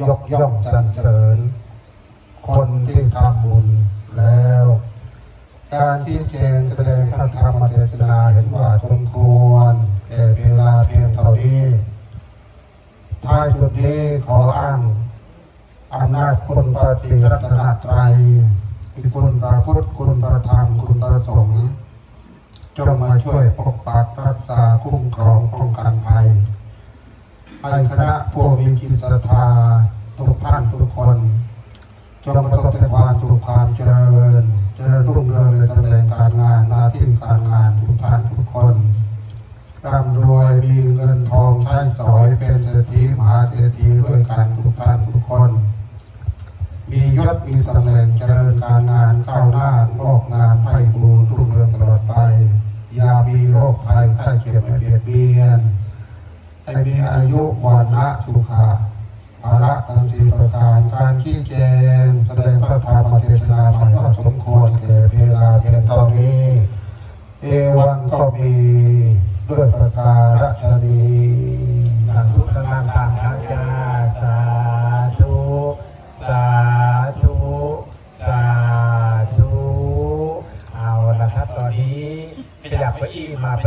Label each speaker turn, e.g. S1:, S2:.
S1: ยกย่องสรรเสริญ คนที่ทำบุญแล้ว การที่เจงแสดงพระธรรมเทศนาเห็นว่าสมควรแก่เวลาเพียงเท่านี้ท้ายสุดนี้ขออ้างอำนาจคุณพระศรีรัตนตรัยคุณพระพุทธคุณพระธรรมคุณพระสงฆ์จงมาช่วยปกปักรักษาคุ้มครองป้องกันภัย ให้คณะผู้มีจิตศรัทธาทุกท่านทุกคนจงประสบแต่ความสุขความเจริญ เจริญรุ่งเรืองในตำแหน่งการงานหน้าที่การงานทุกท่านทุกคนร่ำรวยมีเงินทองใช้สอยเป็นเศรษฐีมหาเศรษฐีด้วยกันทุกท่านทุกคน มียศมีตำแหน่งเจริญการงานก้าวหน้างอกงามไพบูรย์รุ่งเรืองตลอดไป อย่ามีโรคภัยไข้เจ็บไม่เบียดเบียน ให้มีอายุวันละสุขะภาระทั้งสี่ประการการขี้แจงแสดงพระธรรมเทศนาใหม่ก็สมควรแก่เวลาเพียงเท่านี้ เอวังก็มีด้วยประการฉนี
S2: สาธุกำลังสังฆจาสาธุสาธุสาธุเอาละครับตอนนี้ขยับไปอีกมาไป